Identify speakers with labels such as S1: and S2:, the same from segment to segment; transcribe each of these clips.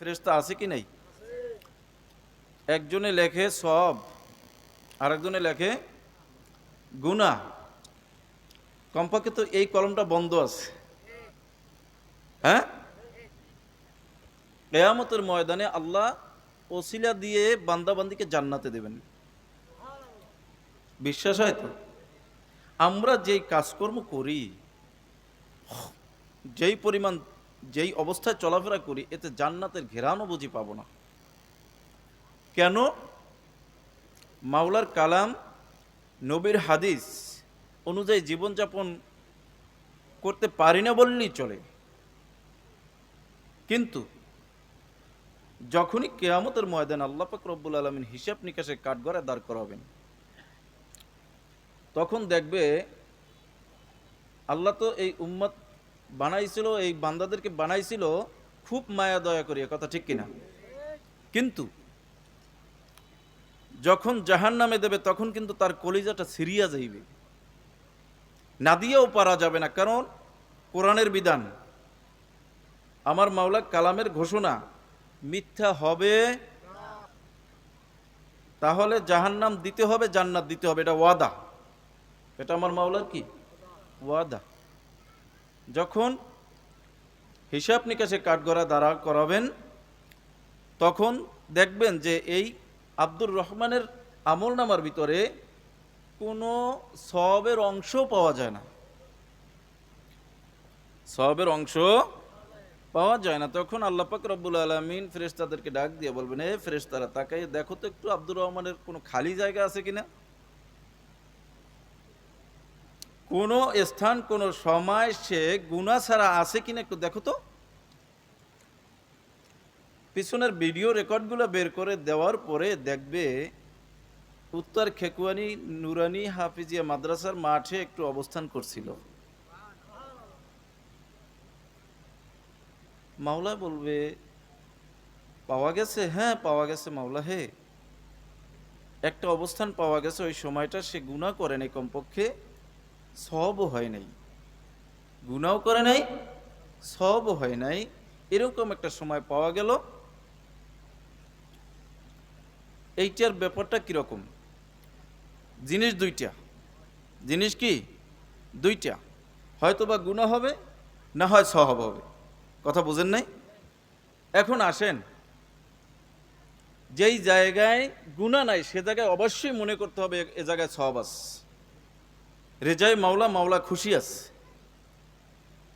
S1: ফেরেস্তা আছে কি নাই? একজনে লেখে সব, আরেকজনে লেখে গুনা কমপক্ষে তো এই কলমটা বন্ধ আছে। হ্যাঁ? কেয়ামতের ময়দানে আল্লাহ ওসিলা দিয়ে বান্দাবান্দিকে জান্নাতে দেবেন। বিশ্বাস হয় তো? আমরা যেই কাজকর্ম করি, যেই পরিমাণ যেই অবস্থায় চলাফেরা করি, এতে জান্নাতের ঘেরানো বুঝি পাবো না। কেন? মাওলার কালাম নবীর হাদিস অনুযায়ী জীবনযাপন করতে পারি না বললেই চলে। কিন্তু যখনই কেয়ামতের ময়দান আল্লাহ পাক রব্বুল আলমিন হিসাব নিকাশে কাঠগড়ায় দাঁড় করাবেন, তখন দেখবে আল্লাহ তো এই উম্মত বানাইছিল, এই বান্দাদেরকে বানাইছিল, খুব মায়া দয়া করিয়া, কথা ঠিক কিনা? কিন্তু যখন জাহান নামে দেবে, তখন কিন্তু তার কলিজাটা সিরিয়া যাইবে। না দিয়েও পারা যাবে না, কারণ কোরআনের বিধান। আমার মাওলা কালামের ঘোষণা, মিথ্যা হবে, তাহলে জাহান্নাম দিতে হবে, জান্নাত দিতে হবে, এটা ওয়াদা। এটা আমার মাওলার কি? ওয়াদা। যখন হিসাব নিকাশে কাঠগড়া দ্বারা করাবেন, তখন দেখবেন যে এই আব্দুর রহমানের আমল নামার ভিতরে কোনো সবের অংশ পাওয়া যায় না। সবের অংশ পাওয়া যায় না। তখন আল্লাহ পাক রব্বুল আলমিন ফেরেশতাদেরকে ডাক দিয়ে বলবেন, এ ফেরেশতারা তাকাই দেখো তো একটু আব্দুর রহমানের কোনো খালি জায়গা আছে কিনা? কোনো স্থান, কোনো সময় সে গুণা ছাড়া আছে কিনা একটু দেখো তো। পিছনের ভিডিও রেকর্ডগুলো বের করে দেওয়ার পরে দেখবে উত্তর খেকুয়ানি, নুরানি, হাফিজিয়া মাদ্রাসার মাঠে একটু অবস্থান করছিল। মাওলা বলবে, পাওয়া গেছে? হ্যাঁ পাওয়া গেছে মাওলা, হে। একটা অবস্থান পাওয়া গেছে, ওই সময়টা সে গুণা করে নাই কমপক্ষে। সবও হয় নাই। গুণাও করে নাই, সবও হয় নাই। এরকম একটা সময় পাওয়া গেল। এইটার ব্যাপারটা কীরকম? জিনিস দুইটা। জিনিস কি? দুইটা। হয়তো বা গুণা হবে, না হয় সহব হবে। কথা বোঝেন নাই? এখন আসেন। যেই জায়গায় গুণা নাই, সে জায়গায় অবশ্যই মনে করতে হবে এ জায়গায় সহব আছে রেজাই মাওলা মাওলা খুশি আছে।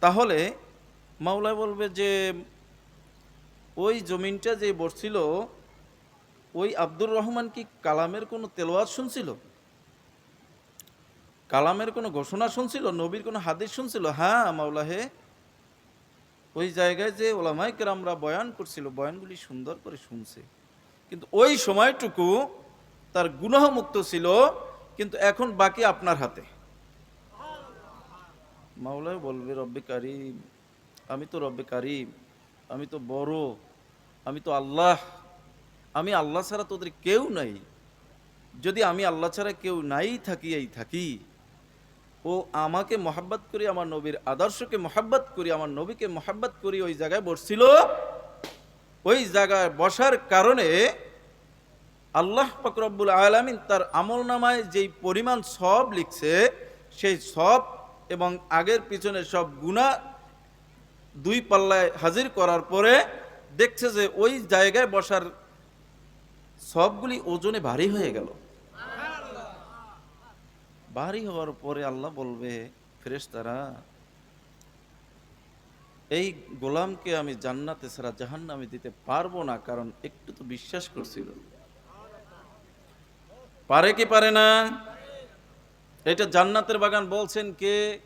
S1: তাহলে মাওলা বলবে যে, ওই জমিনটা যে বসছিল ওই আব্দুর রহমান কি কালামের কোনো তেলোয়াত শুনছিল? কালামের কোনো ঘোষণা শুনছিল? নবীর কোনো হাদিস শুনছিল? হ্যাঁ মাওলা হে। ওই জায়গায় যে ওলামাই কেরামরা বয়ান করছিল, বয়ানগুলি সুন্দর করে শুনছে। কিন্তু ওই সময়টুকু তার গুনাহমুক্ত ছিল, কিন্তু এখন বাকি আপনার হাতে। মাওলাই বলবে, রব্বে কারিম, আমি তো রব্বে কারিম, আমি তো বড়, আমি তো আল্লাহ, আমি আল্লাহ ছাড়া তোদের কেউ নাই। যদি আমি আল্লাহ ছাড়া কেউ নাই, থাকি, এই থাকি। ও আমাকে মহাব্বত করি আমার নবীর আদর্শকে মহাব্বত করি আমার নবীকে মহাব্বত করি ওই জায়গায় বসছিল। ওই জায়গায় বসার কারণে আল্লাহ ফকরব্বুল আলমিন তার আমল নামায় যেই পরিমাণ সব লিখছে, সেই সব এবং আগের পিছনে সব গুণা দুই পাল্লায় হাজির করার পরে দেখছে যে ওই জায়গায় বসার সবগুলি ওজনে ভারী হয়ে গেল। ভারী হওয়ার পরে আল্লাহ বলবে ফ্রেশ তারা এই গোলামকে আমি জান্নাতে ছাড়া জাহান্নামে দিতে পারব না, কারণ একটু তো বিশ্বাস করছিল। পারে কি পারে না? এটা জান্নাতের বাগান বলছেন কে?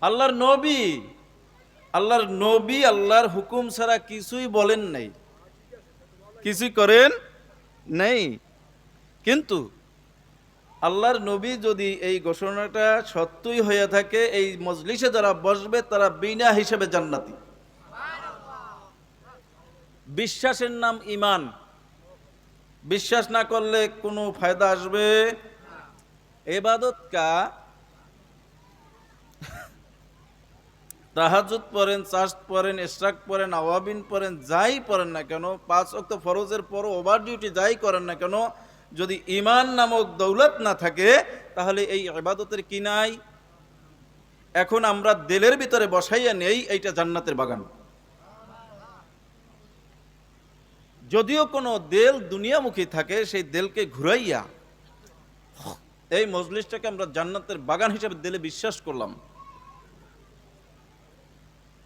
S1: আল্লাহর নবী। আল্লাহর নবী, আল্লাহর হুকুম ছাড়া কিছুই বলেন নাই। কিছুই করেন নেই। কিন্তু আল্লাহর নবী যদি এই ঘোষণাটা সত্যই হয়ে থাকে, এই মজলিসে যারা বসবে, তারা বিনা হিসেবে জান্নাতি। বিশ্বাসের নাম ইমান বিশ্বাস না করলে কোনো ফায়দা আসবে? এবাদত কা? তাহাজুদ পড়েন চাষ পড়েন এশরাক পড়েন, আওয়াবিন পড়েন, যাই পড়েন না কেন, পাঁচ অক্ত ফরজের পর ওভার ডিউটি যাই করেন না কেন, যদি ইমান নামক দৌলত না থাকে, তাহলে এই এবাদতের কি নাই? এখন আমরা দেলের ভিতরে বসাইয়া নেই, এইটা জান্নাতের বাগান। যদিও কোনো দেল দুনিয়ামুখী থাকে, সেই দেলকে ঘুরাইয়া এই মজলিসটাকে আমরা জান্নাতের বাগান হিসেবে দিলে বিশ্বাস করলাম।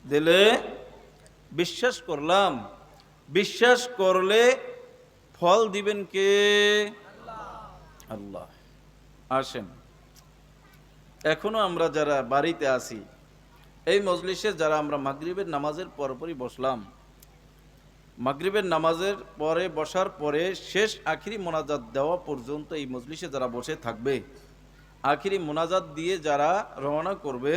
S1: দিলে বিশ্বাস করলাম। বিশ্বাস করলে ফল দিবেন কে? আল্লাহ। আসেন। এখনও আমরা যারা বাড়িতে আছি, এই মজলিসে যারা আমরা মাগরিবের নামাজের পরপরই বসলাম মাগরিবের নামাজের পরে, বসার পরে শেষ আখিরি মোনাজাত দেওয়া পর্যন্ত এই মজলিসে যারা বসে থাকবে, আখিরি মোনাজাত দিয়ে যারা রওনা করবে,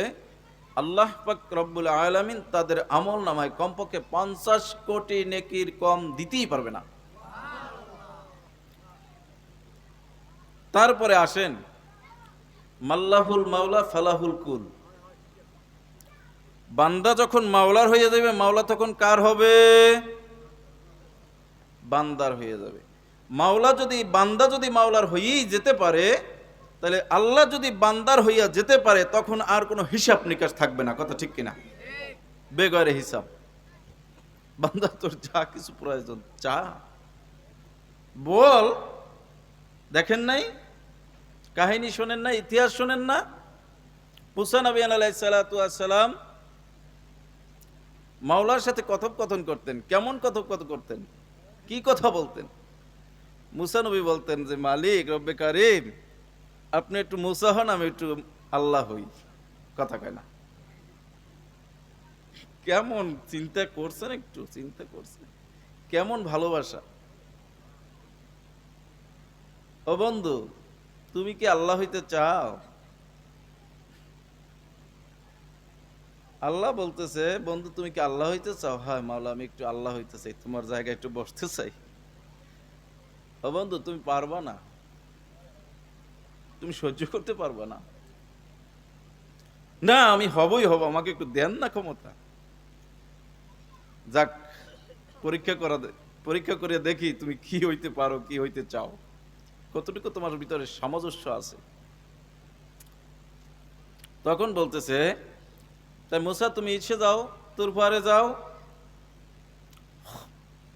S1: আল্লাহ পাক রব্বুল আলামিন তাদের আমল নামায় কমপক্ষে পঞ্চাশ কোটি নেকির কম দিতেই পারবে না। তারপরে আসেন, মাল্লাহুল মাওলা ফালাহুল কুল। বান্দা যখন মাওলার হয়ে যাবে, মাওলা তখন কার হবে? বান্দার হয়ে যাবে। মাওলা যদি, বান্দা যদি মাওলার হয়েই যেতে পারে, তাহলে আল্লাহ যদি বান্দার হইয়া যেতে পারে, তখন আর কোনো হিসাব নিকাশ থাকবে না। কথা ঠিক কিনা? বেগরে হিসাব। বান্দা তোর যা কিছু প্রয়োজন চা বল, দেখেন নাই? কাহিনী শোনেন না, ইতিহাস শোনেন না? মুসা নবী আলাইসালাম মাওলার সাথে কথোপকথন করতেন। কেমন কথোপকথন করতেন? কি কথা বলতেন? মুসা নবী বলতেন যে, মালিক, রব্বে কারিম, আপনি একটু মুসা হন, আমি একটু আল্লাহ হই। কথা কয় না। কেমন চিন্তা করছেন একটু, চিন্তা করছেন। কেমন ভালোবাসা। ও বন্ধু, তুমি কি আল্লাহ হইতে চাও? আল্লাহ বলতেছে, বন্ধু, তুমি কি আল্লাহ হইতে চাও? হ্যাঁ মাওলা, আমি একটু আল্লাহ হইতে চাই, তোমার জায়গায় একটু বসতে চাই। ও বন্ধু, তুমি পারবা না। তুমি সহ্য করতে পারবা না। না, আমি হবই হব, আমাকে একটু দেন না ক্ষমতা। যাক, পরীক্ষা করা পরীক্ষা করে দেখি তুমি কি হইতে পারো, কি হইতে চাও। কতটুকু তোমার ভিতরে সামঞ্জস্য আছে? তখন বলতেছে তাই মুসা, তুমি ইচ্ছে যাও তোর পারে যাও।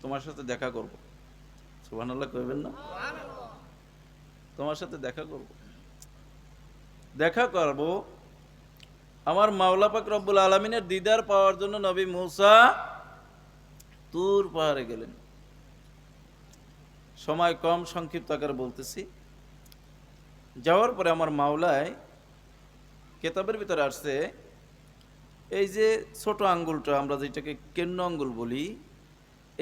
S1: তোমার সাথে দেখা করব। সুবহানাল্লাহ কইবেন না? তোমার সাথে দেখা করব। দেখা করব। আমার মাওলা পাক রব্বুল আলমিনের দিদার পাওয়ার জন্য নবী মুসা তুর পাহাড়ে গেলেন। সময় কম, সংক্ষিপ্ত আকারে বলতেছি। যাওয়ার পরে আমার মাওলায় কেতাবের ভিতরে আসছে এই যে ছোট আঙ্গুলটা, আমরা যেটাকে কেন্ন আঙ্গুল বলি,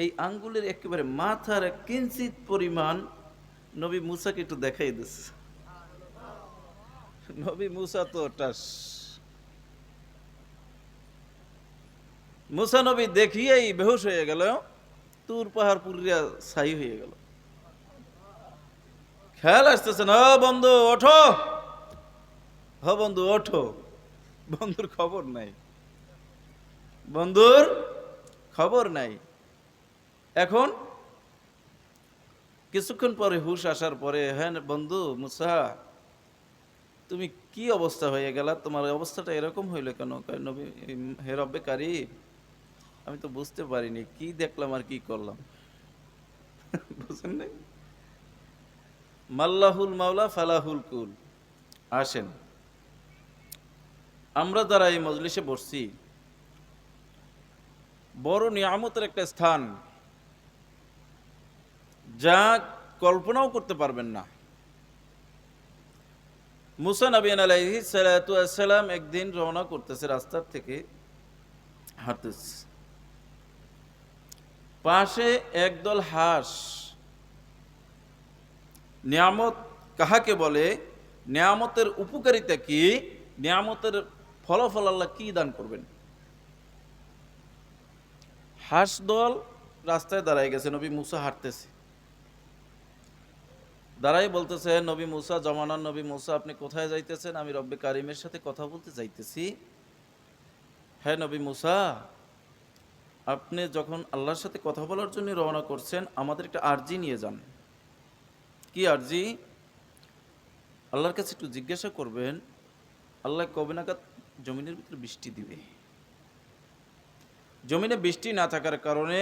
S1: এই আঙ্গুলের একেবারে মাথার কিঞ্চিত পরিমাণ নবী মুসাকে একটু দেখাই দিচ্ছে নবী মুসা তো টাস। মুসা নবী দেখিয়েই বেহুশ হয়ে গেল, তুর পাহাড় পুরিয়া ছাই হয়ে গেল। খেয়াল আসতেছে না? বন্ধু, ওঠো। হ বন্ধু, ওঠো। বন্ধুর খবর নাই। বন্ধুর খবর নাই। এখন কিছুক্ষণ পরে হুশ আসার পরে হ্যাঁ বন্ধু মুসা, তুমি কি অবস্থা হয়ে গেল? তোমার অবস্থাটা এরকম হইল কেন? নবী, হে রব্বে কারি আমি তো বুঝতে পারিনি। কি দেখলাম আর কি করলাম? বুঝেন নাই? মাল্লাহুল মাওলা ফালাহুল কুল। আসেন। আমরা যারা এই মজলিসে বসছি বড় নিয়ামতের একটা স্থান, যা কল্পনাও করতে পারবেন না। মুসা নবীন আলাইহি সালাম একদিন রওনা করতেছে রাস্তার থেকে হাঁটতেছে। পাশে একদল হাঁস, নিয়ামত কাহাকে বলে? নিয়ামতের উপকারিতা কি? নিয়ামতের ফলাফল আল্লাহ কি দান করবেন? হাঁস দল রাস্তায় দাঁড়ায় গেছে, নবী মুসা হাঁটতেছে। দাঁড়াই বলতেছে, নবী মুসা, জমানার নবী মুসা, আপনি কোথায় যাইতেছেন? আমি রব্বে কারিমের সাথে কথা বলতে যাইতেছি। হ্যাঁ নবী মুসা, আপনি যখন আল্লাহর সাথে কথা বলার জন্য রওনা করছেন, আমাদের একটা আর্জি নিয়ে যান। কি আর্জি? আল্লাহর কাছে একটু জিজ্ঞাসা করবেন, আল্লাহ কবে নাগাদ জমিনের ভিতরে বৃষ্টি দিবে? জমিনে বৃষ্টি না থাকার কারণে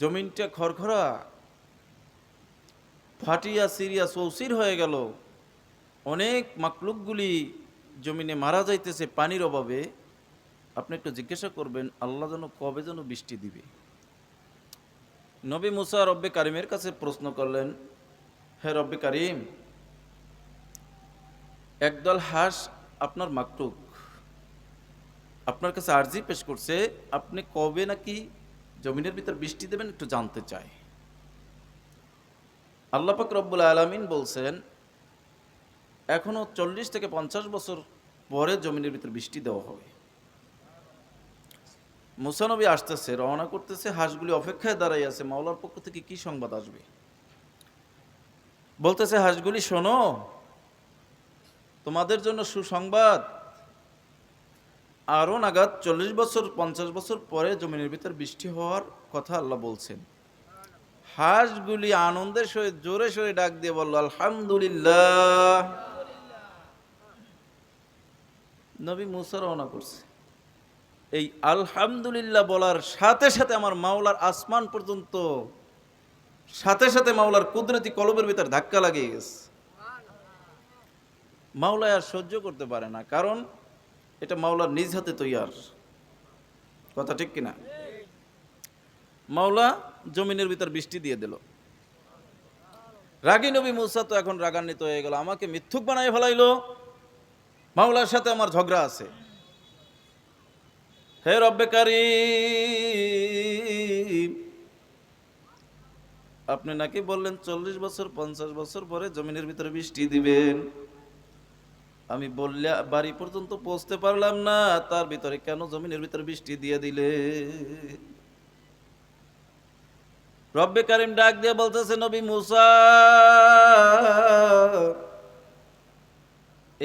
S1: জমিনটা খড়খড়া, ফাটিয়া সিরিয়া চৌসির হয়ে গেল। অনেক মাকলুকগুলি জমিনে মারা যাইতেছে পানির অভাবে। আপনি একটু জিজ্ঞাসা করবেন, আল্লাহ যেন কবে যেন বৃষ্টি দিবে? নবী মুসা রব্বে কারিমের কাছে প্রশ্ন করলেন, হে রব্বে কারিম, একদল হাঁস আপনার মাকটুক আপনার কাছে আর্জি পেশ করছে, আপনি কবে নাকি জমিনের ভিতর বৃষ্টি দেবেন একটু জানতে চাই। আল্লাহ পাক রব্বুল আলমিন বলছেন, এখনও চল্লিশ থেকে পঞ্চাশ বছর পরে জমিনের ভিতর বৃষ্টি দেওয়া হবে। মুসানবী আসতেছে, রওনা করতেছে, হাঁসগুলি অপেক্ষায় দাঁড়াই আছে, মাওলার পক্ষ থেকে কি সংবাদ আসবে? বলতেছে হাঁসগুলি, শোনো, তোমাদের জন্য সুসংবাদ আরও নাগাদ চল্লিশ বছর, পঞ্চাশ বছর পরে জমিনের ভিতর বৃষ্টি হওয়ার কথা আল্লাহ বলছেন। হাঁসগুলি আনন্দের সহিত জোরে সোরে ডাক দিয়ে বলল, আলহামদুলিল্লাহ। নবী মুসা রওনা করছে। এই আলহামদুলিল্লাহ বলার সাথে সাথে আমার মাওলার আসমান পর্যন্ত, সাথে সাথে মাওলার কুদরতি কলবের ভিতর ধাক্কা লাগিয়ে গেছে। মাওলা আর সহ্য করতে পারে না, কারণ এটা মাওলার নিজ হাতে তৈয়ার। কথা ঠিক কিনা? মাওলা জমিনের ভিতর বৃষ্টি দিয়ে দিল। রাগী নবী মুসা তো এখন রাগান্বিত হয়ে গেল, আমাকে মিথ্যুক বানাই ফেলাইলো। মাওলার সাথে আমার ঝগড়া আছে। হে রব্বে কারিম, আপনি নাকি বললেন চল্লিশ বছর, পঞ্চাশ বছর পরে জমিনের ভিতরে বৃষ্টি দিবেন। আমি বললে, বাড়ি পর্যন্ত পৌঁছতে পারলাম না, তার ভিতরে কেন জমিনের ভিতরে বৃষ্টি দিয়ে দিলে? রব্বে কারিম ডাক দিয়ে বলতেছে, নবী মুসা,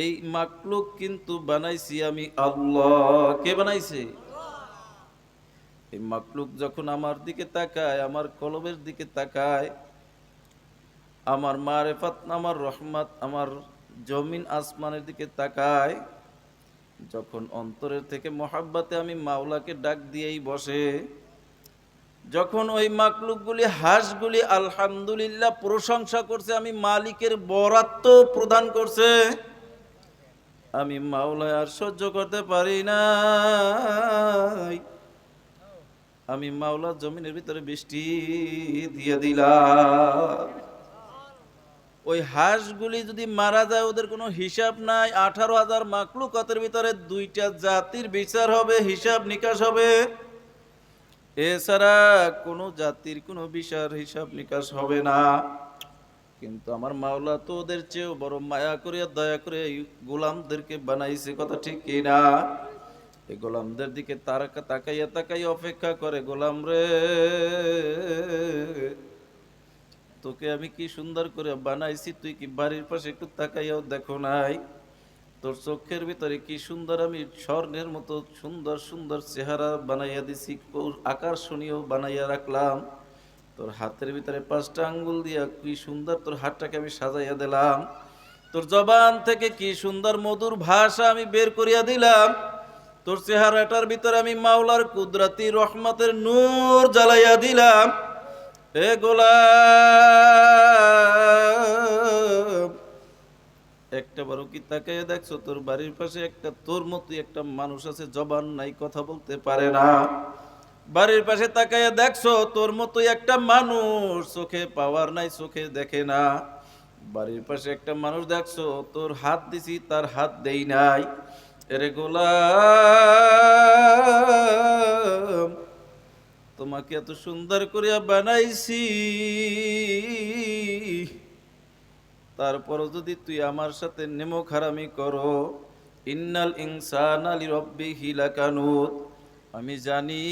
S1: এই মাকলুক কিন্তু বানাইছি আমি আল্লাহ। কে বানাইছে? এই মাকলুক যখন আমার দিকে তাকায়, আমার কলবের দিকে তাকায়, আমার মারেফাত, আমার রহমত, আমার জমিন আসমানের দিকে তাকায়, যখন অন্তরের থেকে মহাব্বাতে আমি মাওলাকে ডাক দিয়েই বসে, যখন ওই মাকলুকগুলি, হাঁসগুলি আলহামদুলিল্লাহ প্রশংসা করছে, আমি মালিকের বরাত্ম প্রদান করছে, আমি মাওলায় আর সহ্য করতে পারি না আমি মাওলা জমিনের ভিতরে বৃষ্টি দিয়ে দিলাম। ওই হাঁসগুলি যদি মারা যায়, ওদের কোনো হিসাব নাই। আঠারো হাজার মাকলুকতের ভিতরে দুইটা জাতির বিচার হবে, হিসাব নিকাশ হবে। এছাড়া কোনো জাতির কোনো বিচার, হিসাব নিকাশ হবে না। কিন্তু আমার মাওলা তো ওদের চেয়েও বড় মায়া করে দয়া করে এই গোলামদেরকে বানাইছে, কথা ঠিক কিনা এই গোলামদের দিকে তারা তাকাইয়া তাকাইয়া অপেক্ষা করে, গোলাম রে। তোকে আমি কি সুন্দর করে বানাইছি? তুই কি বাড়ির পাশে একটু তাকাইয়াও দেখো নাই? তোর চোখের ভিতরে কি সুন্দর আমি স্বর্ণের মতো সুন্দর সুন্দর চেহারা বানাইয়া দিছি আকর্ষণীয় বানাইয়া রাখলাম। তোর হাতের ভিতরে পাঁচটা আঙ্গুল দিয়া কি সুন্দর তোর হাতটাকে আমি সাজাইয়া দিলাম। তোর জবান থেকে কি সুন্দর মধুর ভাষা আমি বের করিয়া দিলাম। তোর চেহারাটার ভিতরে আমি মাওলার কুদরাতি রহমতের নূর জ্বালাইয়া দিলাম। এ গোলাম, একটা বারো কি তাকাইয়া দেখছ? তোর বাড়ির পাশে একটা তোর মতো একটা মানুষ আছে, জবান নাই, কথা বলতে পারে না। বাড়ির পাশে তাকাইয়া দেখছ, তোর মতোই একটা মানুষ, চোখে পাওয়ার নাই, চোখে দেখে না। বাড়ির পাশে একটা মানুষ দেখছ, তোর হাত দিছি, তার হাত দেই নাই। এরে গোলাম তোমাকে এত সুন্দর করিয়া বানাইছি। তারপরও যদি তুই আমার সাথে নেমো খারামি করো, ইন্নাল ইনসান আলী রব্বি হিলাকানুত আমি জানি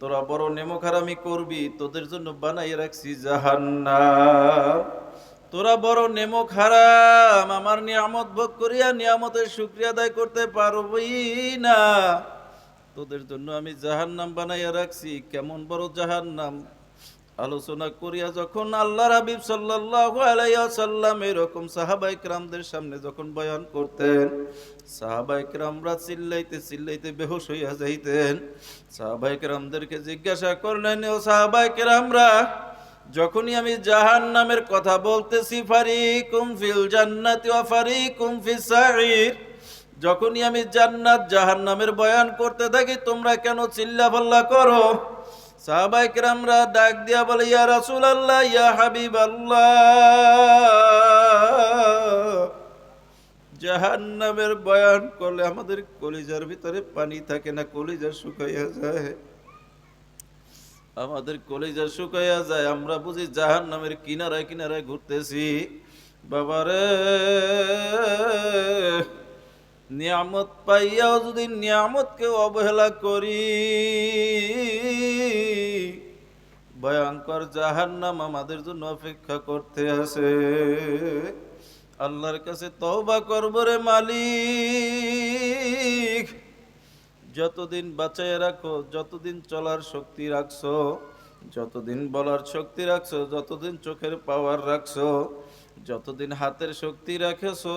S1: তোরা বড় নেমো খারামি করবি, তোদের জন্য বানাই রাখছি জাহান্না তোরা বড় নেমক হারাম আমার নিয়ামত ভোগ করিয়া নিয়ামতের শুক্রিয়া আদায় করতে পারবই না। তোদের জন্য আমি জাহান্নাম বানাইয়া রাখছি। কেমন বড় জাহান্নাম? আলোচনা করিয়া যখন আল্লাহ রাবিব সাল্লাহ আলাইসাল্লাম এরকম সাহাবাই ক্রামদের সামনে যখন বয়ান করতেন সাহাবাই ক্রামরা চিল্লাইতে চিল্লাইতে বেহস হইয়া যাইতেন। সাহাবাই ক্রামদেরকে জিজ্ঞাসা করলেন, ও সাহাবাই ক্রামরা, যখনই আমি জাহান নামের কথা বলতেছি ফারি কুমফিল জান্নাতি ফারি কুমফি সাহির যখনই আমি জান্নাত জাহান্নামের বয়ান করতে থাকি, তোমরা কেন চিল্লা পাল্লা করো? সাহাবাই কিরামরা ডাক দিয়া বলে, ইয়া রাসূল আল্লাহ ইয়া হাবিব জাহান্নামের বয়ান করলে আমাদের কলিজার ভিতরে পানি থাকে না, কলিজা শুকাইয়া যায়। আমাদের কলিজা শুকাইয়া যায়, আমরা বুঝি জাহান নামের কিনারায় কিনারায় ঘুরতেছি। বাবারে! নিয়ামত পাইয়াও যদি নিয়ামতকে অবহেলা করি, ভয়ঙ্কর জাহান্নাম আমাদের জন্য অপেক্ষা করতে আছে। আল্লাহর কাছে তওবা করব রে মালিক। যতদিন বাঁচায় রাখো, যতদিন চলার শক্তি রাখছো, যতদিন বলার শক্তি রাখছো, যতদিন চোখের পাওয়ার রাখছো, যতদিন হাতের শক্তি রাখেছো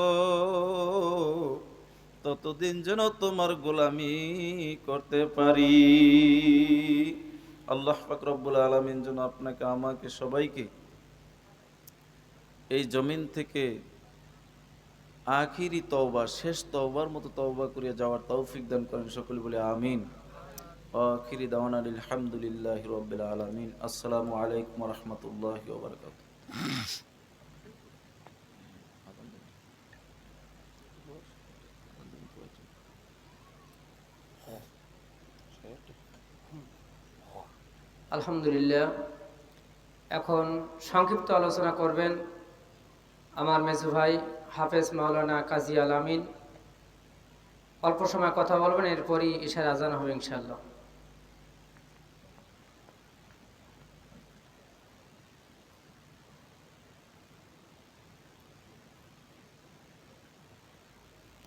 S1: ততদিন যেন তোমার গোলামি করতে পারি। আল্লাহ পাক রব্বুল আলমিন যেন আপনাকে, আমাকে, সবাইকে এই জমিন থেকে আখিরি তওবা, শেষ তওবার মতো তওবা করিয়া যাওয়ার তৌফিক দান করেন সকলে বলে আমিন। আখিরি দাওয়ানা আলহামদুলিল্লাহ রবিল আলমিন। আসসালামু আলাইকুম রহমতুল্লাহ ওবরকাত
S2: আলহামদুলিল্লাহ, এখন সংক্ষিপ্ত আলোচনা করবেন আমার মেজু ভাই হাফেজ মাওলানা কাজী আলামিন অল্প সময় কথা বলবেন, এরপরই ইশার আজান হবে ইনশাল্লাহ